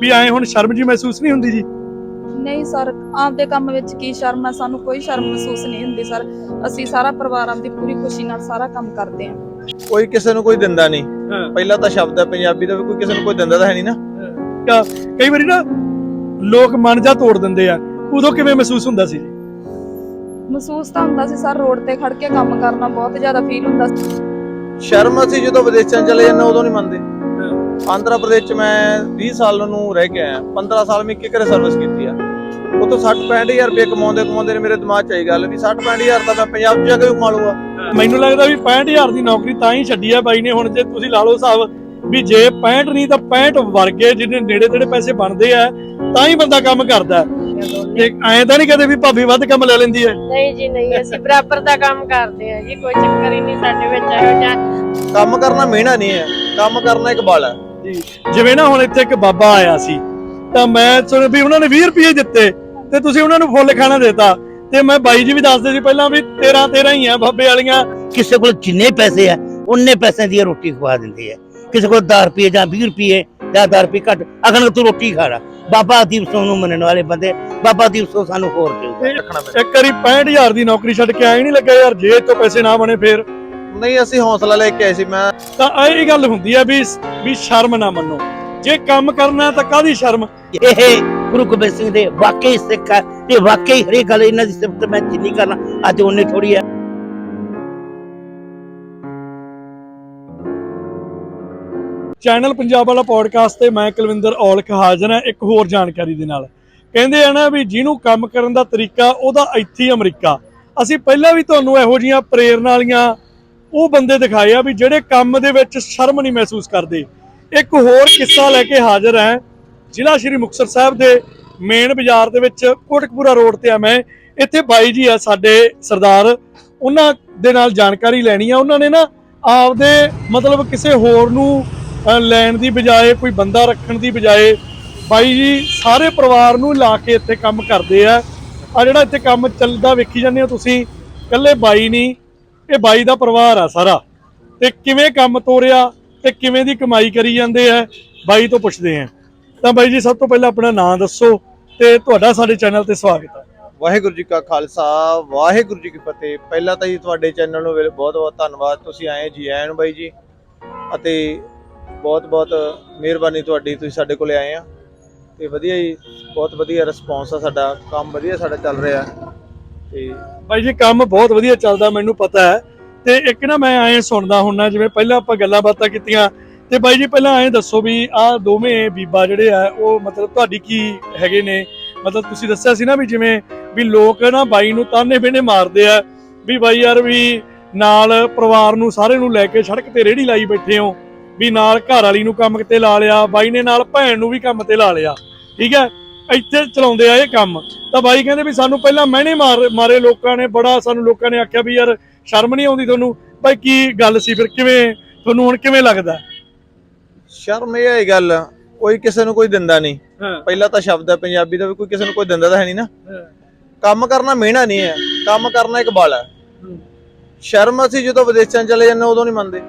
ਵੀ ਐ ਹੁਣ ਸ਼ਰਮ ਜੀ ਮਹਿਸੂਸ ਨਹੀਂ ਹੁੰਦੀ ਜੀ? ਨਹੀਂ ਸਰ ਆਪਦੇ ਕੰਮ ਵਿੱਚ ਕੀ ਸ਼ਰਮ ਹੈ ਸਾਨੂੰ ਕੋਈ ਸ਼ਰਮ ਮਹਿਸੂਸ ਨਹੀਂ ਹੁੰਦੀ ਸਰ। ਅਸੀਂ ਸਾਰਾ ਪਰਿਵਾਰ ਆਪਦੀ ਪੂਰੀ ਖੁਸ਼ੀ ਨਾਲ ਸਾਰਾ ਕੰਮ ਕਰਦੇ ਹਾਂ ਕੋਈ ਕਿਸੇ ਨੂੰ ਕੋਈ ਦਿੰਦਾ ਨਹੀਂ। ਹਾਂ। ਪਹਿਲਾ ਤਾਂ ਸ਼ਬਦ ਹੈ ਪੰਜਾਬੀ ਦਾ ਵੀ ਕੋਈ ਕਿਸੇ ਨੂੰ ਕੋਈ ਦਿੰਦਾ ਤਾਂ ਹੈ ਨਹੀਂ ਨਾ। ਕਈ ਵਾਰੀ ਨਾ ਲੋਕ ਮਨ ਜਾ ਤੋੜ ਦਿੰਦੇ ਆ। ਉਦੋਂ ਕਿਵੇਂ ਮਹਿਸੂਸ ਹੁੰਦਾ ਸੀ? ਮਹਿਸੂਸ ਤਾਂ ਹੁੰਦਾ ਸੀ ਸਰ ਰੋਡ ਤੇ ਖੜ ਕੇ ਕੰਮ ਕਰਨਾ ਬਹੁਤ ਜ਼ਿਆਦਾ ਫੀਲ ਹੁੰਦਾ ਸੀ। ਸ਼ਰਮ ਅਸੀਂ ਜਦੋਂ ਵਿਦੇਸ਼ਾਂ ਚਲੇ ਜਾਂਦੇ ਉਦੋਂ ਨਹੀਂ ਮੰਨਦੇ। ਆਂਧਰਾ ਪ੍ਰਦੇਸ਼ 'ਚ ਮੈਂ 20 ਸਾਲ ਨੂੰ ਰਹਿ ਕੇ ਆਇਆ। 15 ਸਾਲ ਮੈਂ ਇੱਕ ਘਰੇ ਸਰਵਿਸ ਕੀਤੀ ਆ। ਉਤੋਂ 60 65000 ਰੁਪਏ ਕਮਾਉਂਦੇ ਕਮਾਉਂਦੇ ਨੇ ਮੇਰੇ ਦਿਮਾਗ 'ਚ ਆਈ ਗੱਲ ਵੀ 60 65000 ਤਾਂ ਮੈਂ ਪੰਜਾਬ 'ਚ ਜਾ ਕੇ ਕਮਾ ਲੂਗਾ ਮੈਨੂੰ ਲੱਗਦਾ ਵੀ 65000 ਦੀ ਨੌਕਰੀ ਤਾਂ ਹੀ ਛੱਡੀ ਆ ਬਾਈ ਨੇ। ਹੁਣ ਜੇ ਤੁਸੀਂ ਲਾ ਲਓ ਹਿਸਾਬ ਵੀ ਜੇ 65 ਨਹੀਂ ਤਾਂ 65 ਵਰਗੇ ਜਿਹਨੇ ਨੇੜੇ ਤੇੜੇ ਪੈਸੇ ਬਣਦੇ ਆ ਤਾਂ ਹੀ ਬੰਦਾ ਕੰਮ ਕਰਦਾ। ਤੇ ਐਂ ਤਾਂ ਨਹੀਂ ਕਦੇ ਵੀ ਭਾਬੀ ਵੱਧ ਕੰਮ ਲੈ ਲੈਂਦੀ ਹੈ? ਨਹੀਂ ਜੀ ਨਹੀਂ। ਅਸੀਂ ਬਰਾਬਰ ਦਾ ਕੰਮ ਕਰਦੇ ਆ ਜੀ। ਕੋਈ ਚੱਕਰ ਹੀ ਨਹੀਂ ਸਾਡੇ ਵਿੱਚ ਇਹੋ ਜਿਹਾ। ਕੰਮ ਕਰਨਾ ਮਿਹਣਾ ਨਹੀਂ ਹੈ। ਕੰਮ ਕਰਨਾ ਇੱਕ ਬਲ ਹੈ। ਜਿਵੇਂ ਨਾ ਹੁਣ ਇੱਥੇ ਇੱਕ ਬਾਬਾ ਆਇਆ ਸੀ ਤਾਂ ਮੈਂ ਸੁਣ ਵੀ ਉਹਨਾਂ ਨੇ 20 ਰੁਪਏ ਦਿੱਤੇ ਤੇ ਤੁਸੀਂ ਉਹਨਾਂ ਨੂੰ ਫੁੱਲ ਖਾਣਾ ਦਿੱਤਾ। ਤੇ ਮੈਂ ਬਾਈ ਜੀ ਵੀ ਦੱਸਦੇ ਸੀ ਪਹਿਲਾਂ ਵੀ 13 13 ਹੀ ਆ ਬਾਬੇ ਵਾਲੀਆਂ। ਕਿਸੇ ਕੋਲ ਜਿੰਨੇ ਪੈਸੇ ਆ ਉਨੇ ਪੈਸਿਆਂ ਦੀ ਰੋਟੀ ਖਵਾ ਦਿੰਦੇ ਆ। ਕਿਸੇ ਕੋਲ 10 ਰੁਪਏ ਜਾਂ 20 ਰੁਪਏ ਜਾਂ 10 ਰੁਪਏ ਘੱਟ ਅਗਨ ਤੂੰ ਰੋਟੀ ਖਾ ਲਾ। ਬਾਬਾ ਦੀਪ ਸਿੰਘ ਨੂੰ ਮੰਨਣ ਵਾਲੇ ਬੰਦੇ ਬਾਬਾ ਦੀਪ ਸਿੰਘ ਸਾਨੂੰ ਹੋਰ ਪੈਂਦਾ। ਇੱਕ ਵਾਰੀ 65000 ਦੀ ਨੌਕਰੀ ਛੱਡ ਕੇ ਆਏ ਨਹੀਂ ਲੱਗਾ ਯਾਰ ਜੇ ਤੋਂ ਪੈਸੇ ਨਾ ਬਣੇ ਫੇਰ। ਨਹੀਂ ਅਸੀਂ ਹੌਸਲਾ ਲੈ ਕੇ ਆਏ ਸੀ ਮੈਂ ਤਾਂ ਇਹ ਗੱਲ ਹੁੰਦੀ ਆ ਵੀ ਵੀ ਸ਼ਰਮ ਨਾ ਮੰਨੋ। ਜੇ ਕੰਮ ਕਰਨਾ ਤਾਂ ਕਾਦੀ ਸ਼ਰਮ? ਇਹ ਗੁਰੂ ਗੋਬਿੰਦ ਸਿੰਘ ਦੇ ਵਾਕਈ ਸਿੱਖ ਆ ਤੇ ਵਾਕਈ ਹਰੇਕ ਗੱਲ ਇਹਨਾਂ ਦੀ ਸਿਫਤ ਮੈਂ ਜਿੰਨੀ ਕਰਨਾ ਅੱਜ ਉਹਨੇ ਥੋੜੀ ਆ। ਚੈਨਲ ਪੰਜਾਬ ਵਾਲਾ ਪੋਡਕਾਸਟ ਤੇ ਮੈਂ ਕੁਲਵਿੰਦਰ ਔਲਖ ਹਾਜ਼ਰ ਹਾਂ ਇੱਕ ਹੋਰ ਜਾਣਕਾਰੀ ਦੇ ਨਾਲ। ਕਹਿੰਦੇ ਆ ਨਾ ਵੀ ਜਿਹਨੂੰ ਕੰਮ ਕਰਨ ਦਾ ਤਰੀਕਾ ਉਹਦਾ ਇੱਥੇ ਹੀ ਅਮਰੀਕਾ। ਅਸੀਂ ਪਹਿਲਾਂ ਵੀ ਤੁਹਾਨੂੰ ਇਹੋ ਜੀਆਂ ਪ੍ਰੇਰਨਾ ਵਾਲੀਆਂ ਉਹ ਬੰਦੇ ਦਿਖਾਏ ਆ ਵੀ ਜਿਹੜੇ ਕੰਮ ਦੇ ਵਿੱਚ ਸ਼ਰਮ ਨਹੀਂ ਮਹਿਸੂਸ ਕਰਦੇ। ਇੱਕ ਹੋਰ ਕਿੱਸਾ ਲੈ ਕੇ ਹਾਜ਼ਰ ਹਾਂ। ਜ਼ਿਲ੍ਹਾ ਸ਼੍ਰੀ ਮੁਕਤਸਰ ਸਾਹਿਬ ਦੇ ਮੇਨ ਬਾਜ਼ਾਰ ਦੇ ਵਿੱਚ ਕੋਟਕਪੂਰਾ ਰੋਡ ਤੇ ਆ ਮੈਂ। ਇੱਥੇ ਬਾਈ ਜੀ ਆ ਸਾਡੇ ਸਰਦਾਰ। ਉਹਨਾਂ ਦੇ ਨਾਲ ਜਾਣਕਾਰੀ ਲੈਣੀ ਆ। ਉਹਨਾਂ ਨੇ ਨਾ ਆਪਦੇ ਮਤਲਬ ਕਿਸੇ ਹੋਰ ਨੂੰ ਲੈਣ ਦੀ ਬਜਾਏ, ਕੋਈ ਬੰਦਾ ਰੱਖਣ ਦੀ ਬਜਾਏ ਬਾਈ ਜੀ ਸਾਰੇ ਪਰਿਵਾਰ ਨੂੰ ਲਾ ਕੇ ਇੱਥੇ ਕੰਮ ਕਰਦੇ ਆ। ਆ ਜਿਹੜਾ ਇੱਥੇ ਕੰਮ ਚੱਲਦਾ ਵੇਖੀ ਜਾਂਦੇ ਹੋ ਤੁਸੀਂ। ਇਕੱਲੇ ਬਾਈ ਨਹੀਂ। ਇਹ ਬਾਈ ਦਾ ਪਰਿਵਾਰ ਆ ਸਾਰਾ। ਤੇ ਕਿਵੇਂ ਕੰਮ ਤੋਰਿਆ ਤੇ ਕਿਵੇਂ ਦੀ ਕਮਾਈ ਕਰੀ ਜਾਂਦੇ ਆ, ਬਾਈ ਤੋਂ ਪੁੱਛਦੇ ਆ। ਤਾਂ ਬਾਈ ਜੀ, ਸਭ ਤੋਂ ਪਹਿਲਾਂ ਆਪਣਾ ਨਾਮ ਦੱਸੋ ਤੇ ਤੁਹਾਡਾ ਸਾਡੇ ਚੈਨਲ ਤੇ ਸਵਾਗਤ ਹੈ ਵਾਹਿਗੁਰੂ ਜੀ ਕਾ ਖਾਲਸਾ, ਵਾਹਿਗੁਰੂ ਜੀ ਕੀ ਫਤਿਹ। ਪਹਿਲਾਂ ਤਾਂ ਜੀ ਤੁਹਾਡੇ ਚੈਨਲ ਨੂੰ ਬਹੁਤ ਬਹੁਤ ਧੰਨਵਾਦ। ਤੁਸੀਂ ਆਏ ਜੀ, ਐਨ ਬਾਈ ਜੀ। ਅਤੇ ਬਹੁਤ ਬਹੁਤ ਮਿਹਰਬਾਨੀ ਤੁਹਾਡੀ, ਤੁਸੀਂ ਸਾਡੇ ਕੋਲੇ ਆਏ ਆ। ਤੇ ਵਧੀਆ ਜੀ, ਬਹੁਤ ਵਧੀਆ ਰਿਸਪੌਂਸ ਆ ਸਾਡਾ, ਕੰਮ ਵਧੀਆ ਸਾਡਾ ਚੱਲ ਰਿਹਾ। ਤੇ ਬਾਈ ਜੀ, ਕੰਮ ਬਹੁਤ ਵਧੀਆ ਚੱਲਦਾ, ਮੈਨੂੰ ਪਤਾ ਹੈ। ਤੇ ਇੱਕ ਨਾ ਮੈਂ ਐਂ ਸੁਣਦਾ ਹੁੰਨਾ, ਜਿਵੇਂ ਪਹਿਲਾਂ ਆਪਾਂ ਗੱਲਾਂ ਬਾਤਾਂ ਕੀਤੀਆਂ, ਤੇ ਬਾਈ ਜੀ, ਪਹਿਲਾਂ ਐਂ ਦੱਸੋ ਵੀ ਆਹ ਦੋਵੇਂ ਬੀਬਾ ਜਿਹੜੇ ਆ, ਉਹ ਮਤਲਬ ਤੁਹਾਡੀ ਕੀ ਹੈਗੇ ਨੇ? ਮਤਲਬ ਤੁਸੀਂ ਦੱਸਿਆ ਸੀ ਨਾ ਵੀ ਜਿਵੇਂ ਵੀ ਲੋਕ ਨਾ ਬਾਈ ਨੂੰ ਤਾਨੇ ਬਿਨੇ ਮਾਰਦੇ ਆ, ਵੀ ਬਾਈ ਯਾਰ ਵੀ ਨਾਲ ਪਰਿਵਾਰ ਨੂੰ ਸਾਰੇ ਨੂੰ ਲੈ ਕੇ ਸੜਕ ਤੇ ਰੇੜੀ ਲਾਈ ਬੈਠੇ ਹੋ, ਵੀ ਨਾਲ ਘਰ ਵਾਲੀ ਨੂੰ ਕੰਮ ਤੇ ਲਾ ਲਿਆ, ਬਾਈ ਨੇ ਨਾਲ ਭੈਣ ਨੂੰ ਵੀ ਕੰਮ ਤੇ ਲਾ ਲਿਆ। ਠੀਕ ਹੈ? ਇੱਥੇ ਚਲਾਉਂਦੇ ਆ ਇਹ ਕੰਮ। ਤਾਂ ਬਾਈ ਕਹਿੰਦੇ ਵੀ ਸਾਨੂੰ ਪਹਿਲਾਂ ਮਹਿਣੇ ਮਾਰ ਲੋਕਾਂ ਨੇ ਬੜਾ ਸਾਨੂੰ ਲੋਕਾਂ ਨੇ ਆਖਿਆ ਵੀ ਯਾਰ ਸ਼ਰਮ ਨਹੀਂ ਆਉਂਦੀ ਤੁਹਾਨੂੰ। ਬਾਈ ਕੀ ਗੱਲ ਸੀ ਫਿਰ? ਕਿਵੇਂ ਤੁਹਾਨੂੰ ਹੁਣ ਕਿਵੇਂ ਲੱਗਦਾ? ਸ਼ਰਮ ਇਹ ਹੈ ਗੱਲ ਕੋਈ ਕਿਸੇ ਨੂੰ ਕੋਈ ਦਿੰਦਾ ਨਹੀਂ। ਪਹਿਲਾ ਤਾਂ ਸ਼ਬਦ ਹੈ ਪੰਜਾਬੀ ਦਾ ਵੀ ਕੋਈ ਕਿਸੇ ਨੂੰ ਕੋਈ ਦਿੰਦਾ ਤਾਂ ਹੈ ਨਹੀਂ ਨਾ। ਕੰਮ ਕਰਨਾ ਮਿਹਣਾ ਨਹੀਂ ਹੈ ਕੰਮ ਕਰਨਾ ਇੱਕ ਬਲ ਹੈ। ਸ਼ਰਮ ਅਸੀਂ ਜਦੋਂ ਵਿਦੇਸ਼ਾਂ ਚਲੇ ਜਾਂਦੇ ਉਦੋਂ ਨਹੀਂ ਮੰਨਦੇ।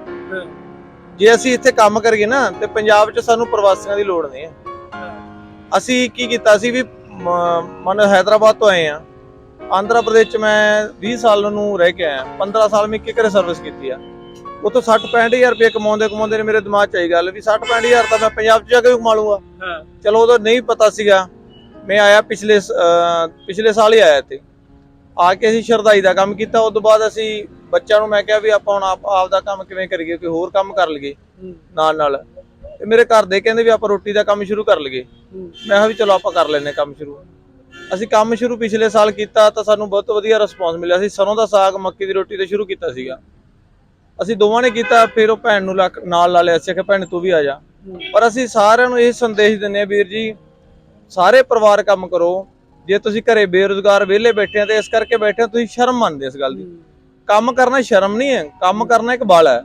ਜੇ ਅਸੀਂ ਇੱਥੇ ਕੰਮ ਕਰੀਏ ਨਾ ਤੇ ਪੰਜਾਬ 'ਚ ਸਾਨੂੰ ਪ੍ਰਵਾਸੀਆਂ ਦੀ ਲੋੜ ਨਹੀਂ ਹੈ। ਅਸੀਂ ਕੀ ਕੀਤਾ ਸੀ ਵੀ ਮਨ ਹੈਦਰਾਬਾਦ ਤੋਂ ਆਏ ਆ। ਆਂਧਰਾ ਪ੍ਰਦੇਸ਼ 'ਚ ਮੈਂ 20 ਸਾਲ ਨੂੰ ਰਹਿ ਕੇ ਆਇਆ। 15 ਸਾਲ ਮੈਂ ਇੱਕ ਘਰੇ ਸਰਵਿਸ ਕੀਤੀ ਆ। ਉਤੋਂ 60 65000 ਰੁਪਏ ਕਮਾਉਂਦੇ ਕਮਾਉਂਦੇ ਨੇ ਮੇਰੇ ਦਿਮਾਗ 'ਚ ਆਈ ਗੱਲ ਵੀ 60 65000 ਤਾਂ ਮੈਂ ਪੰਜਾਬ 'ਚ ਜਾ ਕੇ ਵੀ ਕਮਾ ਲੂੰਗਾ। ਹਾਂ। ਚਲੋ ਉਦੋਂ ਨਹੀਂ ਪਤਾ ਸੀਗਾ। ਮੈਂ ਆਇਆ ਪਿਛਲੇ ਪਿਛਲੇ ਸਾਲ ਹੀ ਆਇਆ ਤੇ ਆ ਕੇ ਅਸੀਂ ਸ਼ਰਦਾਈ ਦਾ ਕੰਮ ਕੀਤਾ। ਉਸ ਤੋਂ ਬਾਅਦ ਅਸੀਂ ਬੱਚਿਆਂ ਨੂੰ ਮੈਂ ਕਿਹਾ ਵੀ ਆਪਾਂ ਹੁਣ ਆਪ ਆਪ ਦਾ ਕੰਮ ਕਿਵੇਂ ਕਰੀਏ ਕੋਈ ਹੋਰ ਕੰਮ ਕਰ ਲਈਏ। ਨਾਲ ਨਾਲ ਤੇ ਮੇਰੇ ਘਰ ਦੇ ਕਹਿੰਦੇ ਵੀ ਆਪਾਂ ਰੋਟੀ ਦਾ ਕੰਮ ਸ਼ੁਰੂ ਕਰ ਲਈਏ। ਮੈਂ ਕਿਹਾ ਵੀ ਚਲੋ ਆਪਾਂ ਕਰ ਲੈਨੇ ਕੰਮ ਸ਼ੁਰੂ। ਅਸੀਂ ਕੰਮ ਸ਼ੁਰੂ ਪਿਛਲੇ ਸਾਲ ਕੀਤਾ ਤਾਂ ਸਾਨੂੰ ਬਹੁਤ ਵਧੀਆ ਰਿਸਪੌਂਸ ਮਿਲਿਆ। ਸੀ ਸਰੋਂ ਦਾ ਸਾਗ ਮੱਕੀ ਦੀ ਰੋਟੀ ਤੇ ਸ਼ੁਰੂ ਕੀਤਾ ਸੀਗਾ। ਅਸੀਂ ਦੋਵਾਂ ਨੇ ਕੀਤਾ ਫਿਰ ਉਹ ਭੈਣ ਨੂੰ ਨਾਲ ਲਾ ਲਿਆ। ਸੀ ਕਿ ਭੈਣ ਤੂੰ ਵੀ ਆ ਜਾ। ਪਰ ਅਸੀਂ ਸਾਰਿਆਂ ਨੂੰ ਇਹ ਸੰਦੇਸ਼ ਦਿੰਨੇ ਆ ਵੀਰ ਜੀ ਸਾਰੇ ਪਰਿਵਾਰ ਕੰਮ ਕਰੋ। ਜੇ ਤੁਸੀਂ ਘਰੇ ਬੇਰੁਜ਼ਗਾਰ ਵਿਹਲੇ ਬੈਠੇ ਆ ਤੇ ਇਸ ਕਰਕੇ ਬੈਠੇ ਤੁਸੀਂ ਸ਼ਰਮ ਮੰਨਦੇ ਇਸ ਗੱਲ ਦੀ। ਕੰਮ ਕਰਨਾ ਸ਼ਰਮ ਨਹੀਂ ਹੈ। ਕੰਮ ਕਰਨਾ ਇੱਕ ਬਲ ਹੈ।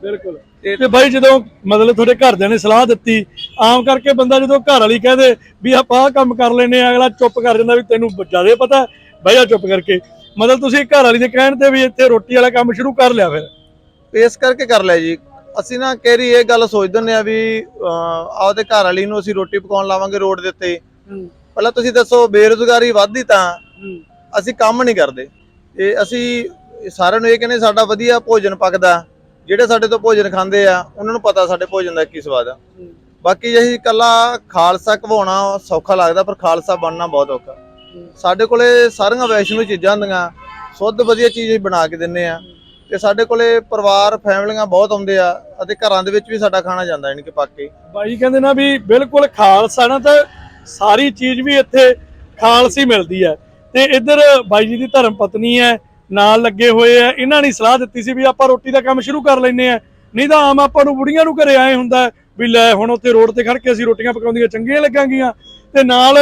ਬਿਲਕੁਲ। ਤੇ- ਤੇ ਬਾਈ ਜਦੋਂ ਮਤਲਬ ਤੁਹਾਡੇ ਘਰਦਿਆਂ ਨੇ ਸਲਾਹ ਦਿੱਤੀ ਆਮ ਕਰਕੇ ਬੰਦਾ ਜਦੋਂ ਘਰ ਵਾਲੀ ਕਹਦੇ ਵੀ ਆਪਾਂ ਆਹ ਕੰਮ ਕਰ ਲੈਨੇ ਆ ਅਗਲਾ ਚੁੱਪ ਕਰ ਜਾਂਦਾ ਵੀ ਤੈਨੂੰ ਜ਼ਿਆਦਾ ਪਤਾ ਬਹਿ ਜਾ ਚੁੱਪ ਕਰਕੇ। ਮਤਲਬ ਤੁਸੀਂ ਘਰ ਵਾਲੀ ਦੇ ਕਹਿਣ ਤੇ ਵੀ ਇੱਥੇ ਰੋਟੀ ਵਾਲਾ ਕੰਮ ਸ਼ੁਰੂ ਕਰ ਲਿਆ ਫਿਰ। ਇਸ ਕਰਕੇ ਕਰ ਲਿਆ ਜੀ। ਅਸੀਂ ਨਾ ਕਈ ਇਹ ਗੱਲ ਸੋਚਦੇ ਹੁੰਦੇ ਆ ਵੀ ਅਹ, ਆਪਦੇ ਘਰ ਵਾਲੀ ਨੂੰ ਅਸੀਂ ਰੋਟੀ ਪਕਾਉਣ ਲਾਵਾਂਗੇ ਰੋਡ ਦੇ ਉੱਤੇ। ਪਹਿਲਾਂ ਤੁਸੀਂ ਦੱਸੋ ਬੇਰੁਜ਼ਗਾਰੀ ਵੱਧਦੀ ਤਾਂ ਅਸੀਂ ਕੰਮ ਨਹੀਂ ਕਰਦੇ। ਇਹ ਅਸੀਂ ਸਾਰਿਆਂ ਨੂੰ ਇਹ ਕਹਿੰਦੇ ਸਾਡਾ ਵਧੀਆ ਭੋਜਨ ਪੱਕਦਾ। ਜਿਹੜੇ ਸਾਡੇ ਤੋਂ ਭੋਜਨ ਖਾਂਦੇ ਆ, ਉਹਨਾਂ ਨੂੰ ਪਤਾ ਸਾਡੇ ਭੋਜਨ ਦਾ ਕੀ ਸਵਾਦ ਆ। ਬਾਕੀ ਜੇ ਅਸੀਂ ਇਕੱਲਾ ਖਾਲਸਾ ਘਵਾਉਣਾ ਸੌਖਾ ਲੱਗਦਾ, ਪਰ ਖਾਲਸਾ ਬਣਨਾ ਬਹੁਤ ਔਖਾ। ਸਾਡੇ ਕੋਲੇ ਸਾਰੀਆਂ ਵੈਸ਼ਨੂ ਚੀਜ਼ਾਂ ਹੁੰਦੀਆਂ, ਸ਼ੁੱਧ ਵਧੀਆ ਚੀਜ਼ ਬਣਾ ਕੇ ਦਿੰਨੇ ਆ। ਤੇ ਸਾਡੇ ਕੋਲੇ ਪਰਿਵਾਰ, ਫੈਮਲੀਆਂ ਬਹੁਤ ਆਉਂਦੇ ਆ, ਅਤੇ ਘਰਾਂ ਦੇ ਵਿੱਚ ਵੀ ਸਾਡਾ ਖਾਣਾ ਜਾਂਦਾ, ਯਾਨੀ ਕਿ ਪੱਕ ਕੇ। ਬਾਈ ਕਹਿੰਦੇ ਨਾ ਵੀ ਬਿਲਕੁਲ ਖਾਲਸਾ ਨਾ ਤਾਂ ਸਾਰੀ ਚੀਜ਼ ਵੀ ਇੱਥੇ ਖਾਲਸੀ ਮਿਲਦੀ ਹੈ। ਤੇ ਇੱਧਰ ਬਾਈ ਜੀ ਦੀ ਧਰਮ ਪਤਨੀ ਹੈ ਨਾਲ ਲੱਗੇ ਹੋਏ ਆ ਇਹਨਾਂ ਨੇ ਸਲਾਹ ਦਿੱਤੀ ਸੀ ਵੀ ਆਪਾਂ ਰੋਟੀ ਦਾ ਕੰਮ ਸ਼ੁਰੂ ਕਰ ਲੈਨੇ ਆ। ਨਹੀਂ ਤਾਂ ਆਮ ਆਪਾਂ ਨੂੰ ਬੁੜੀਆਂ ਨੂੰ ਘਰੇ ਆਏ ਹੁੰਦਾ ਵੀ ਲੈ ਹੁਣ ਉੱਥੇ ਰੋਡ ਤੇ ਖੜ ਕੇ ਅਸੀਂ ਰੋਟੀਆਂ ਪਕਾਉਂਦੀਆਂ ਚੰਗੀਆਂ ਲੱਗਾਂਗੀਆਂ। ਤੇ ਨਾਲ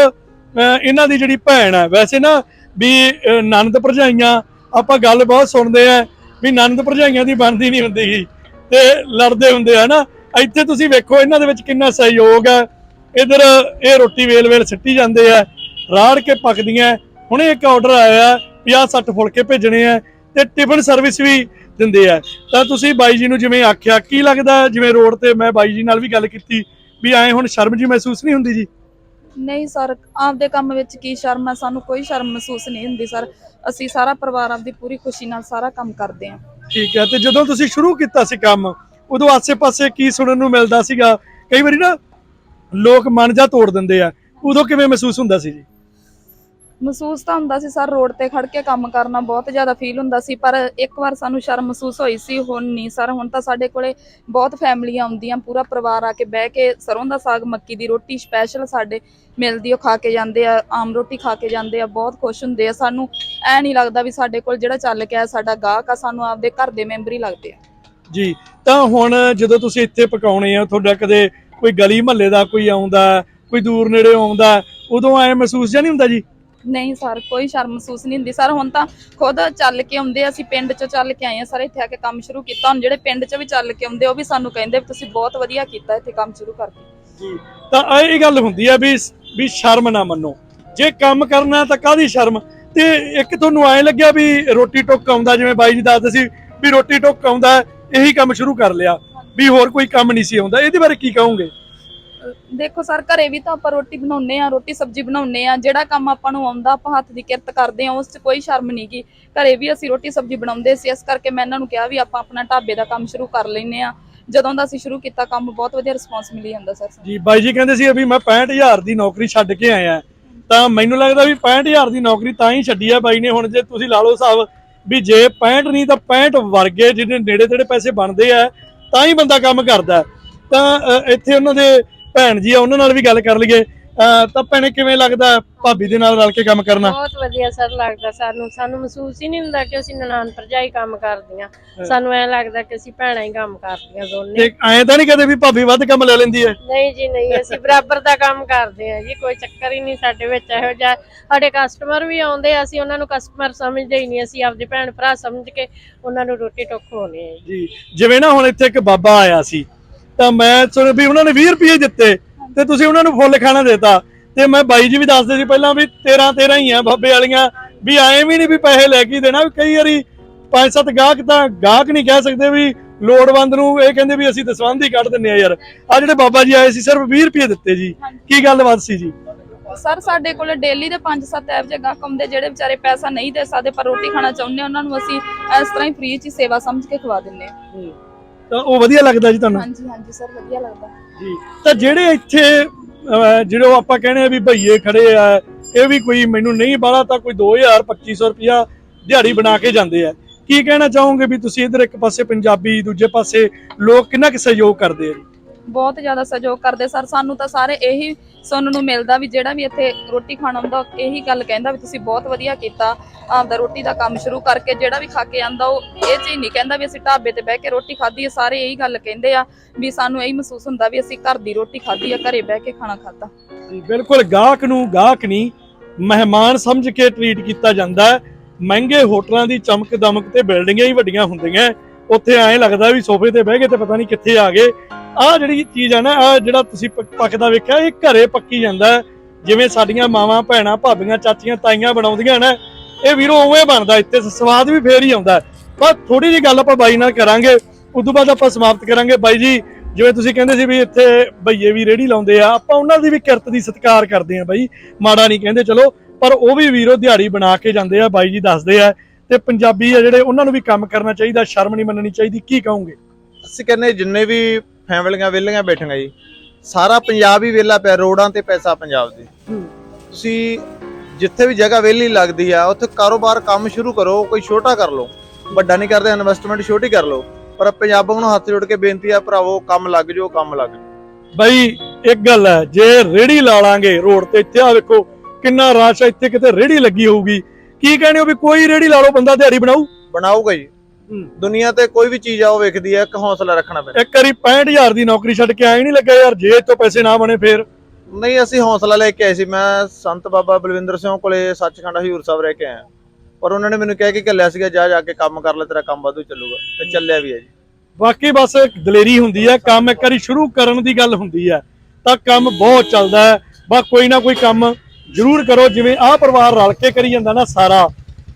ਇਹਨਾਂ ਦੀ ਜਿਹੜੀ ਭੈਣ ਹੈ ਵੈਸੇ ਨਾ ਵੀ ਅਹ, ਭਰਜਾਈਆਂ ਆਪਾਂ ਗੱਲ ਬਹੁਤ ਸੁਣਦੇ ਆ ਵੀ ਨੰਦ ਭਰਜਾਈਆਂ ਦੀ ਬਣਦੀ ਨਹੀਂ ਹੁੰਦੀ ਗੀ ਤੇ ਲੜਦੇ ਹੁੰਦੇ ਆ ਨਾ ਇੱਥੇ ਤੁਸੀਂ ਵੇਖੋ ਇਹਨਾਂ ਦੇ ਵਿੱਚ ਕਿੰਨਾ ਸਹਿਯੋਗ ਹੈ ਇਧਰ ਇਹ ਰੋਟੀ ਵੇਲ ਵੇਲ ਸਿੱਟੀ ਜਾਂਦੇ ਆ ਰਾੜ ਕੇ ਪੱਕਦੀਆਂ। ਹੁਣੇ ਇੱਕ ਆਰਡਰ ਆਇਆ 50 60 ਫੁਲਕੇ ਭੇਜਣੇ ਆ ਤੇ ਟਿਫਨ ਸਰਵਿਸ ਵੀ ਦਿੰਦੇ ਆ। ਤਾਂ ਤੁਸੀਂ ਬਾਈ ਜੀ ਨੂੰ ਜਿਵੇਂ ਆਖਿਆ ਕੀ ਲੱਗਦਾ ਜਿਵੇਂ ਰੋਡ ਤੇ ਮੈਂ ਬਾਈ ਜੀ ਨਾਲ ਵੀ ਗੱਲ ਕੀਤੀ ਵੀ ਐ ਹੁਣ ਸ਼ਰਮ ਜੀ ਮਹਿਸੂਸ ਨਹੀਂ ਹੁੰਦੀ ਜੀ? ਨਹੀਂ ਸਰ ਆਪਦੇ ਕੰਮ ਵਿੱਚ ਕੀ ਸ਼ਰਮ ਹੈ ਸਾਨੂੰ ਕੋਈ ਸ਼ਰਮ ਮਹਿਸੂਸ ਨਹੀਂ ਹੁੰਦੀ ਸਰ। ਅਸੀਂ ਸਾਰਾ ਪਰਿਵਾਰ ਆਪਦੀ ਪੂਰੀ ਖੁਸ਼ੀ ਨਾਲ ਸਾਰਾ ਕੰਮ ਕਰਦੇ ਹਾਂ ਠੀਕ ਹੈ ਤੇ ਜਦੋਂ ਤੁਸੀਂ ਸ਼ੁਰੂ ਕੀਤਾ ਸੀ ਕੰਮ ਉਦੋਂ ਆਸੇ-ਪਾਸੇ ਕੀ ਸੁਣਨ ਨੂੰ ਮਿਲਦਾ ਸੀਗਾ? ਕਈ ਵਾਰੀ ਨਾ ਲੋਕ ਮਨ ਜਾ ਤੋੜ ਦਿੰਦੇ ਆ। ਉਦੋਂ ਕਿਵੇਂ ਮਹਿਸੂਸ ਹੁੰਦਾ ਸੀ ਜੀ? ਮਹਿਸੂਸ ਤਾਂ ਹੁੰਦਾ ਸੀ ਸਰ ਰੋਡ ਤੇ ਖੜ ਕੇ ਕੰਮ ਕਰਨਾ ਬਹੁਤ ਜ਼ਿਆਦਾ ਫੀਲ ਹੁੰਦਾ ਸੀ, ਪਰ ਇੱਕ ਵਾਰ ਸਾਨੂੰ ਸ਼ਰਮ ਮਹਿਸੂਸ ਹੋਈ ਸੀ, ਹੁਣ ਨਹੀਂ ਸਰ, ਹੁਣ ਤਾਂ ਸਾਡੇ ਕੋਲੇ ਬਹੁਤ ਫੈਮਲੀਆਂ ਆਉਂਦੀਆਂ, ਪੂਰਾ ਪਰਿਵਾਰ ਆ ਕੇ ਬਹਿ ਕੇ ਸਰੋਂ ਦਾ ਸਾਗ, ਮੱਕੀ ਦੀ ਰੋਟੀ ਸਪੈਸ਼ਲ ਸਾਡੇ ਮਿਲਦੀ ਉਹ ਖਾ ਕੇ ਜਾਂਦੇ ਆ, ਆਮ ਰੋਟੀ ਖਾ ਕੇ ਜਾਂਦੇ ਆ, ਬਹੁਤ ਖੁਸ਼ ਹੁੰਦੇ ਆ, ਸਾਨੂੰ ਐ ਨਹੀਂ ਲੱਗਦਾ ਵੀ ਸਾਡੇ ਕੋਲ ਜਿਹੜਾ ਚੱਲ ਕੇ ਆਇਆ ਸਾਡਾ ਗਾਹਕ ਆ, ਸਾਨੂੰ ਆਪਦੇ ਘਰ ਦੇ ਮੈਂਬਰ ਹੀ ਲੱਗਦੇ ਆ। ਜੀ, ਤਾਂ ਹੁਣ ਜਦੋਂ ਤੁਸੀਂ ਇੱਥੇ ਪਕਾਉਣੇ ਆ, ਤੁਹਾਡਾ ਕਦੇ ਕੋਈ ਗਲੀ ਮਹੱਲੇ ਦਾ ਕੋਈ ਆਉਂਦਾ, ਕੋਈ ਦੂਰ ਨੇੜੇ ਆਉਂਦਾ, ਉਦੋਂ ਐ ਮਹਿਸੂਸ ਜਾਂ ਨਹੀਂ ਹੁੰਦਾ ਜੀ? ਨਹੀਂ ਸਰ ਕੋਈ ਸ਼ਰਮ ਮਹਿਸੂਸ ਨਹੀਂ ਹੁੰਦੀ। ਸਰ ਹੁਣ ਤਾਂ ਖੁਦ ਚੱਲ ਕੇ ਆਉਂਦੇ ਆ, ਅਸੀਂ ਪਿੰਡ ਚੋਂ ਚੱਲ ਕੇ ਆਏ ਆ। ਸਰ ਇੱਥੇ ਆ ਕੇ ਕੰਮ ਸ਼ੁਰੂ ਕੀਤਾ। ਹੁਣ ਜਿਹੜੇ ਪਿੰਡ ਚ ਵੀ ਚੱਲ ਕੇ ਆਉਂਦੇ ਉਹ ਵੀ ਸਾਨੂੰ ਕਹਿੰਦੇ ਵੀ ਤੁਸੀਂ ਬਹੁਤ ਵਧੀਆ ਕੀਤਾ ਇੱਥੇ ਕੰਮ ਸ਼ੁਰੂ ਕਰਕੇ। ਜੀ ਤਾਂ ਇਹ ਇਹ ਗੱਲ ਹੁੰਦੀ ਆ ਵੀ ਵੀ ਸ਼ਰਮ ਨਾ ਮੰਨੋ। ਜੇ ਕੰਮ ਕਰਨਾ ਤਾਂ ਕਾਦੀ ਸ਼ਰਮ? ਤੇ ਇੱਕ ਤੁਹਾਨੂੰ ਐ ਲੱਗਿਆ ਵੀ ਰੋਟੀ ਟੁੱਕ ਆਉਂਦਾ ਜਿਵੇਂ ਬਾਈ ਜੀ ਦੱਸਦੇ ਸੀ ਵੀ ਰੋਟੀ ਟੁੱਕ ਆਉਂਦਾ ਇਹੀ ਕੰਮ ਸ਼ੁਰੂ ਕਰ ਲਿਆ। ਵੀ ਹੋਰ ਕੋਈ ਕੰਮ ਨਹੀਂ ਸੀ ਆਉਂਦਾ। ਇਹਦੇ ਬਾਰੇ ਕੀ ਕਹੋਗੇ? ਦੇਖੋ ਸਰ ਘਰੇ ਵੀ ਤਾਂ ਆਪਾਂ ਰੋਟੀ ਬਣਾਉਨੇ ਆ ਰੋਟੀ ਸਬਜ਼ੀ ਬਣਾਉਨੇ ਆ ਜਿਹੜਾ ਕੰਮ ਆਪਾਂ ਨੂੰ ਆਉਂਦਾ ਆਪਾਂ ਹੱਥ ਦੀ ਕਿਰਤ ਕਰਦੇ ਆ ਉਸ 'ਚ ਕੋਈ ਸ਼ਰਮ ਨਹੀਂ ਗੀ ਘਰੇ ਵੀ ਅਸੀਂ ਰੋਟੀ ਸਬਜ਼ੀ ਬਣਾਉਂਦੇ ਸੀ ਇਸ ਕਰਕੇ ਮੈਂ ਇਹਨਾਂ ਨੂੰ ਕਿਹਾ ਵੀ ਆਪਾਂ ਆਪਣਾ ਢਾਬੇ ਦਾ ਕੰਮ ਸ਼ੁਰੂ ਕਰ ਲੈਨੇ ਆ ਜਦੋਂ ਦਾ ਅਸੀਂ ਸ਼ੁਰੂ ਕੀਤਾ ਕੰਮ ਬਹੁਤ ਵਧੀਆ ਰਿਸਪੌਂਸ ਮਿਲੀ ਜਾਂਦਾ ਸਰ ਸਾਨੂੰ। ਜੀ ਬਾਈ ਜੀ ਕਹਿੰਦੇ ਸੀ ਵੀ ਮੈਂ 65000 ਦੀ ਨੌਕਰੀ ਛੱਡ ਕੇ ਆਇਆ ਤਾਂ ਮੈਨੂੰ ਲੱਗਦਾ ਵੀ 65000 ਦੀ ਨੌਕਰੀ ਤਾਂ ਹੀ ਛੱਡੀ ਆ ਬਾਈ ਨੇ ਹੁਣ ਜੇ ਤੁਸੀਂ ਲਾ ਲਓ ਹਿਸਾਬ ਵੀ ਜੇ 65 ਨਹੀਂ ਤਾਂ 65 ਵਰਗੇ ਜਿਹਦੇ ਨੇੜੇ ਤੇੜੇ ਪੈਸੇ ਬਣਦੇ ਆ ਤਾਂ ਹੀ ਬੰਦਾ ਕੰਮ ਕਰਦਾ ਹੈ। ਤਾਂ ਅ, ਇੱਥੇ ਉਹਨਾਂ ਦੇ ਭੈਣ ਜੀ ਆ ਉਹਨਾਂ ਨਾਲ ਵੀ ਗੱਲ ਕਰ ਲਈਏ। ਤਾਂ ਭੈਣੇ ਕਿਵੇਂ ਲੱਗਦਾ ਭਾਬੀ ਦੇ ਨਾਲ ਰਲ ਕੇ ਕੰਮ ਕਰਨਾ? ਬਹੁਤ ਵਧੀਆ ਸਰ ਲੱਗਦਾ ਸਾਨੂੰ। ਸਾਨੂੰ ਮਹਿਸੂਸ ਹੀ ਨਹੀਂ ਹੁੰਦਾ ਕਿ ਅਸੀਂ ਨਨਾਣ ਭਰਜਾਈ ਕੰਮ ਕਰਦੀਆਂ। ਸਾਨੂੰ ਐ ਲੱਗਦਾ ਕਿ ਅਸੀਂ ਭੈਣਾਂ ਹੀ ਕੰਮ ਕਰਦੀਆਂ ਦੋਨੇ। ਤੇ ਐਂ ਤਾਂ ਨਹੀਂ ਕਦੇ ਵੀ ਭਾਬੀ ਵੱਧ ਕੰਮ ਲੈ ਲੈਂਦੀ ਹੈ? ਨਹੀਂ ਜੀ ਨਹੀਂ। ਅਸੀਂ ਬਰਾਬਰ ਦਾ ਕੰਮ ਕਰਦੇ ਆ ਜੀ। ਕੋਈ ਚੱਕਰ ਹੀ ਨਹੀਂ ਸਾਡੇ ਵਿੱਚ। ਇਹੋ ਜਿਹਾ ਸਾਡੇ ਕਸਟਮਰ ਵੀ ਆਉਂਦੇ ਆ ਅਸੀਂ ਉਹਨਾਂ ਨੂੰ ਕਸਟਮਰ ਸਮਝਦੇ ਹੀ ਨਹੀਂ। ਅਸੀਂ ਆਪਦੇ ਭੈਣ ਭਰਾ ਸਮਝ ਕੇ ਉਹਨਾਂ ਨੂੰ ਰੋਟੀ ਟੁੱਕ ਖਵਾਉਂਦੇ ਆ ਜੀ ਜੀ। ਜਿਵੇਂ ਨਾ ਹੁਣ ਇੱਥੇ ਇੱਕ ਬਾਬਾ ਆਇਆ ਸੀ। ਤਾਂ ਮੈਂ ਸੁਣ ਵੀ ਉਹਨਾਂ ਨੇ 20 ਰੁਪਏ ਦਿੱਤੇ ਤੇ ਤੁਸੀਂ ਉਹਨਾਂ ਨੂੰ ਫੁੱਲ ਖਾਣਾ ਦੇਤਾ। ਤੇ ਮੈਂ ਬਾਈ ਜੀ ਵੀ ਦੱਸਦੇ ਸੀ ਪਹਿਲਾਂ ਵੀ 13 13 ਹੀ ਆ ਬਾਬੇ ਵਾਲੀਆਂ ਵੀ ਐਂ ਵੀ ਨਹੀਂ ਵੀ ਪੈਸੇ ਲੈ ਕੇ ਦੇਣਾ ਕਈ ਵਾਰੀ ਪੰਜ ਸੱਤ ਗਾਹਕ ਤਾਂ ਗਾਹਕ ਨਹੀਂ ਕਹਿ ਸਕਦੇ ਵੀ ਲੋੜਵੰਦ ਨੂੰ ਇਹ ਕਹਿੰਦੇ ਵੀ ਅਸੀਂ ਦਸਵੰਧ ਹੀ ਕੱਢ ਦਿੰਨੇ ਆ ਯਾਰ। ਆ ਜਿਹੜੇ ਬਾਬਾ ਜੀ ਆਏ ਸੀ ਸਿਰਫ 20 ਰੁਪਏ ਦਿੱਤੇ ਜੀ। ਕੀ ਗੱਲਬਾਤ ਸੀ ਜੀ? ਸਰ ਸਾਡੇ ਕੋਲ ਡੇਲੀ ਦੇ 5-7 ਐਪ ਜੇ ਗਾਹਕ ਆਉਂਦੇ ਜਿਹੜੇ ਵਿਚਾਰੇ ਪੈਸਾ ਨਹੀਂ ਦੇ ਸਕਦੇ ਪਰ ਰੋਟੀ ਖਾਣਾ ਚਾਹੁੰਦੇ ਉਹਨਾਂ ਨੂੰ ਅਸੀਂ ਇਸ ਤਰ੍ਹਾਂ ਹੀ ਫ੍ਰੀ 'ਚ ਸੇਵਾ ਸਮਝ ਕੇ ਖਵਾ ਦਿੰਨੇ ਆ ਤਾਂ ਉਹ ਵਧੀਆ ਲੱਗਦਾ ਜੀ ਤੁਹਾਨੂੰ? ਹਾਂਜੀ ਹਾਂਜੀ ਸਰ ਵਧੀਆ ਲੱਗਦਾ। ਜੀ। ਤਾਂ ਜਿਹੜੇ ਇੱਥੇ ਅਹ, ਜਿਹੜੇ ਉਹ ਆਪਾਂ ਕਹਿੰਦੇ ਆ ਵੀ ਭਈਏ ਖੜੇ ਆ ਇਹ ਵੀ ਕੋਈ ਮੈਨੂੰ ਨਹੀਂ ਬਾਲਾ ਤਾਂ ਕੋਈ 2000 2500 ਰੁਪਿਆ ਦਿਹਾੜੀ ਬਣਾ ਕੇ ਜਾਂਦੇ ਆ। ਕੀ ਕਹਿਣਾ ਚਾਹੋਗੇ ਵੀ ਤੁਸੀਂ ਇਧਰ ਇੱਕ ਪਾਸੇ ਪੰਜਾਬੀ ਦੂਜੇ ਪਾਸੇ ਲੋਕ ਕਿੰਨਾ ਕੁ ਸਹਿਯੋਗ ਕਰਦੇ ਆ? ਜੀ ਬਹੁਤ ਜ਼ਿਆਦਾ ਸਹਿਯੋਗ ਕਰਦੇ ਸਰ। ਸਾਨੂੰ ਤਾਂ ਸਾਰੇ ਇਹੀ ਸੁਣਨ ਨੂੰ ਮਿਲਦਾ ਵੀ ਜਿਹੜਾ ਵੀ ਇੱਥੇ ਰੋਟੀ ਖਾਣ ਆਉਂਦਾ, ਇਹੀ ਗੱਲ ਕਹਿੰਦਾ ਵੀ ਤੁਸੀਂ ਬਹੁਤ ਵਧੀਆ ਕੀਤਾ। ਆਪਦਾ ਰੋਟੀ ਦਾ ਕੰਮ ਸ਼ੁਰੂ ਕਰਕੇ ਜਿਹੜਾ ਵੀ ਖਾ ਕੇ ਆਂਦਾ ਉਹ ਇਹ ਚੀਜ਼ ਨਹੀਂ ਕਹਿੰਦਾ ਵੀ ਅਸੀਂ ਢਾਬੇ ਤੇ ਬਹਿ ਕੇ ਰੋਟੀ ਖਾਧੀ ਹੈ ਸਾਰੇ ਇਹੀ ਗੱਲ ਕਹਿੰਦੇ ਆ ਵੀ ਸਾਨੂੰ ਇਹੀ ਮਹਿਸੂਸ ਹੁੰਦਾ ਵੀ ਅਸੀਂ ਘਰ ਦੀ ਰੋਟੀ ਖਾਧੀ ਆ, ਘਰੇ ਬਹਿ ਕੇ ਖਾਣਾ ਖਾਧਾ। ਜੀ ਬਿਲਕੁਲ, ਗਾਹਕ ਨੂੰ ਗਾਹਕ ਨਹੀਂ, ਮਹਿਮਾਨ ਸਮਝ ਕੇ ਟ੍ਰੀਟ ਕੀਤਾ ਜਾਂਦਾ। ਹੈ ਮਹਿੰਗੇ ਹੋਟਲਾਂ ਦੀ ਚਮਕ ਦਮਕ ਤੇ ਬਿਲਡਿੰਗਾਂ ਹੀ ਵੱਡੀਆਂ ਹੁੰਦੀਆਂ। ਉੱਥੇ ਐਂ ਲੱਗਦਾ ਵੀ ਸੋਫੇ ਤੇ ਬਹਿ ਗਏ ਤੇ ਪਤਾ ਨਹੀਂ ਕਿੱਥੇ ਆ ਗਏ। ਆਹ ਜਿਹੜੀ ਚੀਜ਼ ਆ ਨਾ ਆ ਜਿਹੜਾ ਤੁਸੀਂ ਪ- ਪੱਕਦਾ ਵੇਖਿਆ, ਇਹ ਘਰੇ ਪੱਕੀ ਜਾਂਦਾ ਜਿਵੇਂ ਸਾਡੀਆਂ ਮਾਵਾਂ, ਭੈਣਾਂ, ਭਾਬੀਆਂ, ਚਾਚੀਆਂ, ਤਾਈਆਂ ਬਣਾਉਂਦੀਆਂ ਨਾ, ਇਹ ਵੀਰੋ ਉਵੇਂ ਬਣਦਾ ਇੱਥੇ ਸਵਾਦ ਵੀ ਫੇਰ ਹੀ ਆਉਂਦਾ ਪਰ ਥੋੜੀ ਜਿਹੀ ਗੱਲ ਆਪਾਂ ਬਾਈ ਨਾਲ ਕਰਾਂਗੇ, ਉਦੋਂ ਬਾਅਦ ਆਪਾਂ ਸਮਾਪਤ ਕਰਾਂਗੇ। ਬਾਈ ਜੀ, ਜਿਵੇਂ ਤੁਸੀਂ ਕਹਿੰਦੇ ਸੀ ਵੀ ਇੱਥੇ ਭਈਏ ਵੀ ਰੇੜੀ ਲਾਉਂਦੇ ਆ, ਆਪਾਂ ਉਹਨਾਂ ਦੀ ਵੀ ਕਿਰਤ ਦੀ ਸਤਿਕਾਰ ਕਰਦੇ ਆ ਬਾਈ। ਮਾੜਾ ਨਹੀਂ ਕਹਿੰਦੇ, ਚਲੋ, ਪਰ ਉਹ ਵੀ ਵੀਰੋ ਦਿਹਾੜੀ ਬਣਾ ਕੇ ਜਾਂਦੇ ਆ, ਬਾਈ ਜੀ ਦੱਸਦੇ ਆ। ਤੇ ਪੰਜਾਬੀ ਆ ਜਿਹੜੇ ਉਹਨਾਂ ਨੂੰ ਵੀ ਕੰਮ ਕਰਨਾ ਚਾਹੀਦਾ ਸ਼ਰਮ ਨਹੀਂ ਮੰਨਣੀ ਚਾਹੀਦੀ ਕੀ ਕਹੋਗੇ? ਅਸੀਂ ਕਹਿੰਦੇ ਜਿੰਨੇ ਵੀ ਫੈਮਲੀਆਂ ਵਿਹਲੀਆਂ ਬੈਠੀਆਂ ਜੀ ਸਾਰਾ ਪੰਜਾਬ ਹੀ ਵਿਹਲਾ ਪਿਆ ਰੋਡਾਂ ਤੇ ਪੈਸਾ ਪੰਜਾਬ ਦੇ। ਤੁਸੀਂ ਜਿੱਥੇ ਵੀ ਜਗ੍ਹਾ ਵਿਹਲੀ ਲੱਗਦੀ ਆ ਉੱਥੇ ਕਾਰੋਬਾਰ ਕੰਮ ਸ਼ੁਰੂ ਕਰੋ ਕੋਈ ਛੋਟਾ ਕਰ ਲਓ। ਵੱਡਾ ਨਹੀਂ ਕਰਦੇ ਇਨਵੈਸਟਮੈਂਟ ਛੋਟੀ ਕਰ ਲਓ। ਪਰ ਪੰਜਾਬੋਂ ਨੂੰ ਹੱਥ ਜੋੜ ਕੇ ਬੇਨਤੀ ਆ ਭਰਾਵੋ ਕੰਮ ਲੱਗ ਜਾਓ ਕੰਮ ਲੱਗ ਜਾਓ। ਬਾਈ ਇੱਕ ਗੱਲ ਹੈ ਜੇ ਰੇੜੀ ਲਾ ਲਾਂਗੇ ਰੋਡ ਤੇ ਇੱਥੇ ਆ ਵੇਖੋ ਕਿੰਨਾ ਰਸ਼ ਇੱਥੇ ਕਿਤੇ ਰੇੜੀ ਲੱਗੀ ਹੋਊਗੀ। ਕੀ ਕਹਿੰਦੇ ਹੋ ਵੀ ਕੋਈ ਰੇੜੀ ਲਾ ਲਓ ਬੰਦਾ ਦਿਹਾੜੀ ਬਣਾਊ? ਬਣਾਊਗਾ ਜੀ। ਦੁਨੀਆ ਤੇ ਕੋਈ ਵੀ ਚੀਜ਼ ਆ ਉਹ ਵੇਖਦੀ ਆ ਇੱਕ ਹੌਸਲਾ ਰੱਖਣਾ ਪੈਂਦਾ। ਇੱਕ ਵਾਰੀ 65000 ਦੀ ਨੌਕਰੀ ਛੱਡ ਕੇ ਆਏ ਨਹੀਂ ਲੱਗਾ ਯਾਰ ਜੇ ਤੋਂ ਪੈਸੇ ਨਾ ਬਣੇ ਫੇਰ। ਨਹੀਂ ਅਸੀਂ ਹੌਸਲਾ ਲੈ ਕੇ ਆਏ ਸੀ। ਮੈਂ ਸੰਤ ਬਾਬਾ ਬਲਵਿੰਦਰ ਸਿੰਘ ਕੋਲੇ ਸੱਚਖੰਡ ਹਜੂਰ ਸਾਹਿਬ ਰਹਿ ਕੇ ਆਇਆ। ਪਰ ਉਹਨਾਂ ਨੇ ਮੈਨੂੰ ਕਹਿ ਕੇ ਘੱਲਿਆ ਸੀਗਾ ਜਾ ਜਾ ਕੇ ਕੰਮ ਕਰ ਲੈ ਤੇਰਾ ਕੰਮ ਵਾਧੂ ਚੱਲੂਗਾ। ਤੇ ਚੱਲਿਆ ਵੀ ਹੈ ਜੀ। ਬਾਕੀ ਬਸ ਦਲੇਰੀ ਹੁੰਦੀ ਹੈ ਕੰਮ ਇੱਕ ਵਾਰੀ ਸ਼ੁਰੂ ਕਰਨ ਦੀ ਗੱਲ ਹੁੰਦੀ ਹੈ ਤਾਂ ਕੰਮ ਬਹੁਤ ਚੱਲਦਾ ਹੈ। ਬਸ ਕੋਈ ਨਾ ਕੋਈ ਕੰਮ ਜ਼ਰੂਰ ਕਰੋ, ਜਿਵੇਂ ਆਹ ਪਰਿਵਾਰ ਰਲ ਕੇ ਕਰੀ ਜਾਂਦਾ ਨਾ ਸਾਰਾ,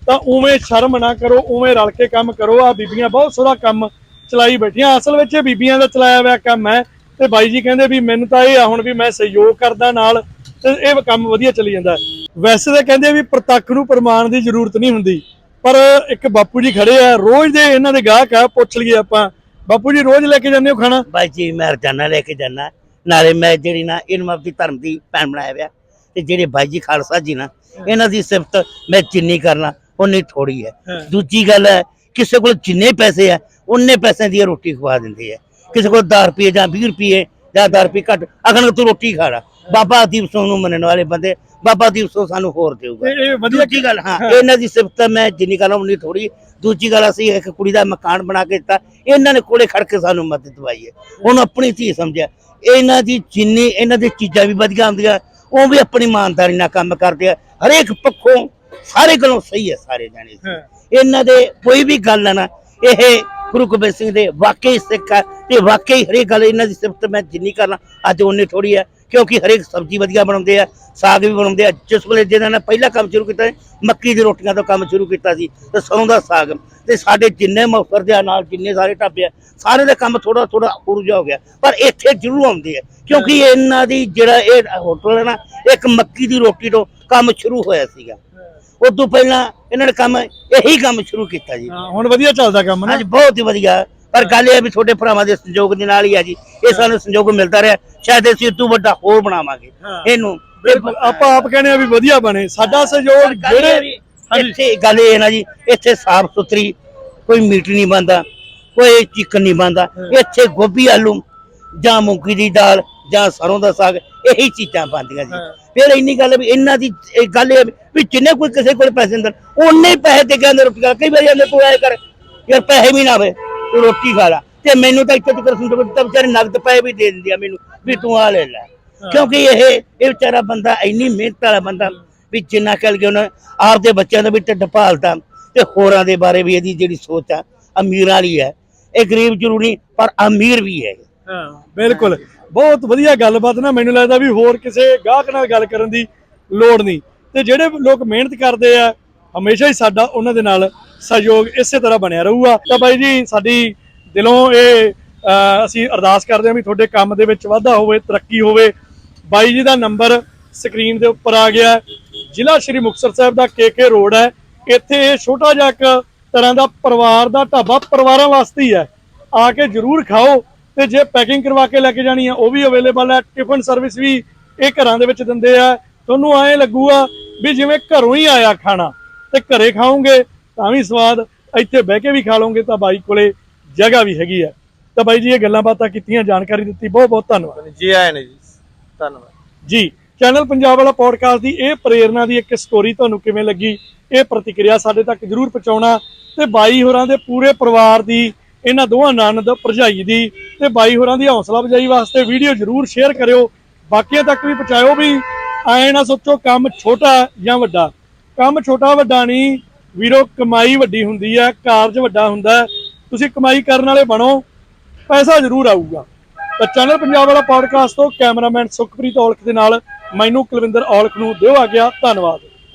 ਤਾਂ ਉਵੇਂ ਸ਼ਰਮ ਨਾ ਕਰੋ, ਉਵੇਂ ਰਲ ਕੇ ਕੰਮ ਕਰੋ। ਆ ਬੀਬੀਆਂ ਬਹੁਤ ਸੋਹਣਾ ਕੰਮ ਚਲਾਈ ਬੈਠੀਆਂ। ਅਸਲ ਵਿੱਚ ਇਹ ਬੀਬੀਆਂ ਦਾ ਚਲਾਇਆ ਹੋਇਆ ਕੰਮ ਹੈ ਤੇ ਬਾਈ ਜੀ ਕਹਿੰਦੇ ਵੀ ਮੈਨੂੰ ਤਾਂ ਇਹ ਆ ਹੁਣ ਵੀ ਮੈਂ ਸਹਿਯੋਗ ਕਰਦਾ ਨਾਲ ਤੇ ਇਹ ਕੰਮ ਵਧੀਆ ਚੱਲੀ ਜਾਂਦਾ। ਵੈਸੇ ਤਾਂ ਕਹਿੰਦੇ ਵੀ ਪ੍ਰਤੱਖ ਨੂੰ ਪ੍ਰਮਾਣ ਦੀ ਜ਼ਰੂਰਤ ਨਹੀਂ ਹੁੰਦੀ, ਪਰ ਇੱਕ ਬਾਪੂ ਜੀ ਖੜੇ ਆ, ਰੋਜ਼ ਦੇ ਇਹਨਾਂ ਦੇ ਗਾਹਕ ਆ, ਪੁੱਛ ਲਈਏ ਆਪਾਂ। ਬਾਪੂ ਜੀ, ਰੋਜ਼ ਲੈ ਕੇ ਜਾਂਦੇ ਹੋ ਖਾਣਾ? ਬਾਈ ਜੀ, ਮੈਂ ਰੋਜ਼ਾਨਾ ਲੈ ਕੇ ਜਾਂਦਾ। ਨਾਲੇ ਮੈਂ ਜਿਹੜੀ ਨਾ ਇਹਨੂੰ ਆਪਦੀ ਧਰਮ ਦੀ ਭੈਣ ਬਣਾਇਆ ਹੋਇਆ। ਤੇ ਜਿਹੜੇ ਬਾਈ ਜੀ ਖਾਲਸਾ ਜੀ ਨਾ ਇਹਨਾਂ ਦੀ ਸਿਫਤ ਮੈਂ ਜਿੰਨੀ ਕਰਨਾ ਉਨੀ ਥੋੜੀ ਹੈ। ਹਾਂ। ਦੂਜੀ ਗੱਲ ਹੈ ਕਿਸੇ ਕੋਲ ਜਿੰਨੇ ਪੈਸੇ ਆ ਉਨੇ ਪੈਸਿਆਂ ਦੀ ਰੋਟੀ ਖਵਾ ਦਿੰਦੇ ਆ। ਕਿਸੇ ਕੋਲ 10 ਰੁਪਏ ਜਾਂ 20 ਰੁਪਏ ਜਾਂ 10 ਰੁਪਏ ਘੱਟ ਅਗਨ ਤੂੰ ਰੋਟੀ ਖਾ ਲਾ। ਬਾਬਾ ਦੀਪ ਸਿੰਘ ਨੂੰ ਮੰਨਣ ਵਾਲੇ ਬੰਦੇ ਬਾਬਾ ਦੀਪ ਸਿੰਘ ਸਾਨੂੰ ਹੋਰ ਦੇਊਗਾ। ਇਹ ਵਧੀਆ ਦੂਜੀ ਗੱਲ ਹਾਂ ਇਹਨਾਂ ਦੀ ਸਿਫਤ ਮੈਂ ਜਿੰਨੀ ਕਰਾਂ ਉਨੀ ਥੋੜੀ ਦੂਜੀ ਗੱਲ ਅਸੀਂ ਇੱਕ ਕੁੜੀ ਦਾ ਮਕਾਨ ਬਣਾ ਕੇ ਦਿੱਤਾ ਇਹਨਾਂ ਨੇ ਕੋਲੇ ਖੜ ਕੇ ਸਾਨੂੰ ਮਦਦ ਦਵਾਈ ਹੈ। ਉਹਨੂੰ ਆਪਣੀ ਧੀ ਸਮਝਿਆ ਇਹਨਾਂ ਦੀ ਜਿੰਨੀ ਇਹਨਾਂ ਦੀ ਚੀਜ਼ਾਂ ਵੀ ਵਧੀਆ ਹੁੰਦੀਆਂ ਉਹ ਵੀ ਆਪਣੀ ਇਮਾਨਦਾਰੀ ਨਾਲ ਕੰਮ ਕਰਦੇ ਆ। ਹਰੇਕ ਪੱਖੋਂ ਸਾਰੇ ਗੱਲੋਂ ਸਹੀ ਹੈ ਸਾਰੇ ਜਾਣੇ। ਇਹਨਾਂ ਦੇ ਕੋਈ ਵੀ ਗੱਲ ਹੈ ਨਾ ਇਹ ਗੁਰੂ ਗੋਬਿੰਦ ਸਿੰਘ ਦੇ ਵਾਕਈ ਸਿੱਖ ਹੈ ਤੇ ਵਾਕਈ ਹਰੇਕ ਗੱਲ ਇਹਨਾਂ ਦੀ ਸਿਫਤ ਮੈਂ ਜਿੰਨੀ ਕਰਨਾ ਅੱਜ ਉਹਨੇ ਥੋੜੀ ਹੈ ਕਿਉਂਕਿ ਹਰੇਕ ਸਬਜ਼ੀ ਵਧੀਆ ਬਣਾਉਂਦੇ ਆ ਸਾਗ ਵੀ ਬਣਾਉਂਦੇ ਆ। ਜਿਸ ਵੇਲੇ ਜਿਹਨਾਂ ਨੇ ਪਹਿਲਾ ਕੰਮ ਸ਼ੁਰੂ ਕੀਤਾ ਮੱਕੀ ਦੀ ਰੋਟੀਆਂ ਤੋਂ ਕੰਮ ਸ਼ੁਰੂ ਕੀਤਾ ਸੀ ਤੇ ਸਰੋਂ ਦਾ ਸਾਗ। ਤੇ ਸਾਡੇ ਜਿੰਨੇ ਮੌਸਰ ਦੇ ਨਾਲ ਜਿੰਨੇ ਸਾਰੇ ਢਾਬੇ ਆ ਸਾਰੇ ਦਾ ਕੰਮ ਥੋੜਾ ਥੋੜਾ ਉਰਜਾ ਹੋ ਗਿਆ। ਪਰ ਇੱਥੇ ਜ਼ਰੂਰ ਆਉਂਦੇ ਆ ਕਿਉਂਕਿ ਇਹਨਾਂ ਦੀ ਜਿਹੜਾ ਇਹ ਹੋਟਲ ਹੈ ਨਾ ਇੱਕ ਮੱਕੀ ਦੀ ਰੋਟੀ ਤੋਂ ਕੰਮ ਸ਼ੁਰੂ ਹੋਇਆ ਸੀਗਾ। ਉਦੋਂ ਪਹਿਲਾਂ ਇਹਨਾਂ ਨੇ ਕੰਮ ਇਹੀ ਕੰਮ ਸ਼ੁਰੂ ਕੀਤਾ ਜੀ। ਹੁਣ ਵਧੀਆ ਚੱਲਦਾ ਕੰਮ ਨਾ? ਅੱਜ ਬਹੁਤ ਹੀ ਵਧੀਆ। ਪਰ ਗੱਲ ਇਹ ਵੀ ਤੁਹਾਡੇ ਭਰਾਵਾਂ ਦੇ ਸੰਯੋਗ ਦੇ ਨਾਲ ਹੀ ਆ ਜੀ। ਇਹ ਸਾਨੂੰ ਸੰਯੋਗ ਮਿਲਦਾ ਰਿਹਾ। ਸ਼ਾਇਦ ਅਸੀਂ ਇਦੋਂ ਵੱਡਾ ਹੋਰ ਬਣਾਵਾਂਗੇ। ਇਹਨੂੰ ਆਪਾਂ ਆਪ ਕਹਿੰਦੇ ਆ ਵੀ ਵਧੀਆ ਬਣੇ। ਸਾਡਾ ਸਹਿਯੋਗ ਜਿਹੜੇ ਇੱਥੇ ਗੱਲ ਇਹ ਨਾ ਜੀ ਇੱਥੇ ਸਾਫ਼ ਸੁਥਰੀ ਕੋਈ ਮੀਟ ਨਹੀਂ ਬੰਦਾ ਕੋਈ ਚਿਕਨ ਨਹੀਂ ਬੰਦਾ ਇੱਥੇ ਗੋਭੀ ਆਲੂ ਜਾਂ ਮੂੰਗੀ ਦੀ ਦਾਲ ਜਾਂ ਸਰੋਂ ਦਾ ਸਾਗ ਇਹੀ ਚੀਜ਼ਾਂ ਬਣਦੀਆਂ ਜੀ। ਫਿਰ ਇੰਨੀ ਗੱਲ ਵੀ ਇਹਨਾਂ ਦੀ ਗੱਲ ਇਹ ਵੀ ਜਿੰਨੇ ਕੋਈ ਕਿਸੇ ਕੋਲ ਪੈਸੇ ਹੁੰਦੇ ਉਹਨੇ ਪੈਸੇ ਦੇ ਕੇ ਅੰਦਰ ਖਾ ਕਈ ਵਾਰੀ ਤੂੰ ਐ ਕਰ ਯਾਰ ਪੈਸੇ ਵੀ ਨਾ ਹੋਵੇ ਤੂੰ ਰੋਟੀ ਖਾ ਲਾ। ਤੇ ਮੈਨੂੰ ਤਾਂ ਇੱਥੇ ਤੱਕ ਸੁਣ ਤਾਂ ਵਿਚਾਰੇ ਨਗਦ ਪੈਸੇ ਵੀ ਦੇ ਦਿੰਦੀ ਆ ਮੈਨੂੰ ਵੀ ਤੂੰ ਆ ਲੈ ਲੈ। ਕਿਉਂਕਿ ਇਹ ਇਹ ਵਿਚਾਰਾ ਬੰਦਾ ਇੰਨੀ ਮਿਹਨਤ ਵਾਲਾ ਬੰਦਾ ਵੀ ਜਿੰਨਾ ਕਹਿ ਲਗੇ ਉਹਨੇ ਆਪਦੇ ਬੱਚਿਆਂ ਦਾ ਵੀ ਢਿੱਡ ਭਾਲਦਾ ਤੇ ਹੋਰਾਂ ਦੇ ਬਾਰੇ ਵੀ ਇਹਦੀ ਜਿਹੜੀ ਸੋਚ ਆ ਅਮੀਰਾਂ ਵਾਲੀ ਹੈ। ਇਹ ਗਰੀਬ ਜ਼ਰੂਰ ਨਹੀਂ ਪਰ ਅਮੀਰ ਵੀ ਹੈ ਹਾਂ ਬਿਲਕੁਲ। ਬਹੁਤ ਵਧੀਆ ਗੱਲਬਾਤ ਨਾ ਮੈਨੂੰ ਲੱਗਦਾ ਵੀ ਹੋਰ ਕਿਸੇ ਗਾਹਕ ਨਾਲ ਗੱਲ ਕਰਨ ਦੀ ਲੋੜ ਨਹੀਂ। ਤੇ ਜਿਹੜੇ ਲੋਕ ਮਿਹਨਤ ਕਰਦੇ ਆ ਹਮੇਸ਼ਾ ਹੀ ਸਾਡਾ ਉਹਨਾਂ ਦੇ ਨਾਲ ਸਹਿਯੋਗ ਇਸੇ ਤਰ੍ਹਾਂ ਬਣਿਆ ਰਹੂਗਾ। ਤਾਂ ਬਾਈ ਜੀ, ਸਾਡੀ ਦਿਲੋਂ ਇਹ ਅਸੀਂ ਅਰਦਾਸ ਕਰਦੇ ਹਾਂ ਵੀ ਤੁਹਾਡੇ ਕੰਮ ਦੇ ਵਿੱਚ ਵਾਧਾ ਹੋਵੇ, ਤਰੱਕੀ ਹੋਵੇ। ਬਾਈ ਜੀ ਦਾ ਨੰਬਰ ਸਕਰੀਨ ਦੇ ਉੱਪਰ ਆ ਗਿਆ ਜ਼ਿਲ੍ਹਾ ਸ਼੍ਰੀ ਮੁਕਤਸਰ ਸਾਹਿਬ ਦਾ ਕੇਕੇ ਰੋਡ ਹੈ। ਇੱਥੇ ਇਹ ਛੋਟਾ ਜਿਹਾ ਇੱਕ ਤਰ੍ਹਾਂ ਦਾ ਪਰਿਵਾਰ ਦਾ ਢਾਬਾ ਪਰਿਵਾਰਾਂ ਵਾਸਤੇ ਹੀ ਹੈ। ਆ ਕੇ ਜਰੂਰ ਖਾਓ ਤੇ ਜੇ ਪੈਕਿੰਗ ਕਰਵਾ ਕੇ ਲੈ ਕੇ ਜਾਣੀ ਹੈ, ਉਹ ਵੀ ਅਵੇਲੇਬਲ ਹੈ। ਟਿਫਨ ਸਰਵਿਸ ਵੀ ਇਹ ਘਰਾਂ ਦੇ ਵਿੱਚ ਦਿੰਦੇ ਆ। ਤੁਹਾਨੂੰ ਐਂ ਲੱਗੂਗਾ ਵੀ ਜਿਵੇਂ ਘਰੋਂ ਹੀ ਆਇਆ ਖਾਣਾ। ਤੇ ਘਰੇ ਖਾਓਗੇ ਤਾਂ ਵੀ ਸਵਾਦ ਇੱਥੇ ਬਹਿ ਕੇ ਵੀ ਖਾ ਲਓਗੇ ਤਾਂ ਬਾਈ ਕੋਲੇ ਜਗ੍ਹਾ ਵੀ ਹੈਗੀ ਹੈ। ਤਾਂ ਬਾਈ ਜੀ ਇਹ ਗੱਲਾਂ ਬਾਤਾਂ ਕੀਤੀਆਂ ਜਾਣਕਾਰੀ ਦਿੱਤੀ ਬਹੁਤ ਬਹੁਤ ਧੰਨਵਾਦ। ਜੀ ਆਏ ਨੇ ਜੀ। ਧੰਨਵਾਦ। ਜੀ ਚੈਨਲ ਪੰਜਾਬ ਵਾਲਾ ਪੋਡਕਾਸਟ ਦੀ ਇਹ ਪ੍ਰੇਰਣਾ ਦੀ ਇੱਕ ਸਟੋਰੀ ਤੁਹਾਨੂੰ ਕਿਵੇਂ ਲੱਗੀ ਇਹ ਪ੍ਰਤੀਕਿਰਿਆ ਸਾਡੇ ਤੱਕ ਜਰੂਰ ਪਹੁੰਚਾਉਣਾ ਤੇ ਬਾਈ ਹੋਰਾਂ ਦੇ ਪੂਰੇ ਪਰਿਵਾਰ ਦੀ ਇਹਨਾਂ ਦੋਵਾਂ ਨਨਦ ਭਰਜਾਈ ਦੀ ਤੇ ਬਾਈ ਹੋਰਾਂ ਦੀ ਹੌਸਲਾ ਵਜਾਈ ਵਾਸਤੇ ਵੀਡੀਓ ਜਰੂਰ ਸ਼ੇਅਰ ਕਰਿਓ। ਬਾਕੀਆਂ ਤੱਕ ਵੀ ਪਹੁੰਚਾਇਓ ਵੀ ਐ ਨਾ ਸੋਚੋ ਕੰਮ ਛੋਟਾ ਜਾਂ ਵੱਡਾ। ਕੰਮ ਛੋਟਾ ਵੱਡਾ ਨਹੀਂ, ਵੀਰੋ, ਕਮਾਈ ਵੱਡੀ ਹੁੰਦੀ ਹੈ ਕਾਰਜ ਵੱਡਾ ਹੁੰਦਾ ਤੁਸੀਂ ਕਮਾਈ ਕਰਨ ਵਾਲੇ ਬਣੋ, ਪੈਸਾ ਜ਼ਰੂਰ ਆਊਗਾ। ਤਾਂ ਚੈਨਲ ਪੰਜਾਬ ਵਾਲਾ ਪੋਡਕਾਸਟ ਤੋਂ ਕੈਮਰਾਮੈਨ ਸੁਖਪ੍ਰੀਤ ਔਲਖ ਦੇ ਨਾਲ ਮੈਨੂੰ ਕੁਲਵਿੰਦਰ ਔਲਖ ਨੂੰ ਦਿਓ ਆ ਗਿਆ ਧੰਨਵਾਦ।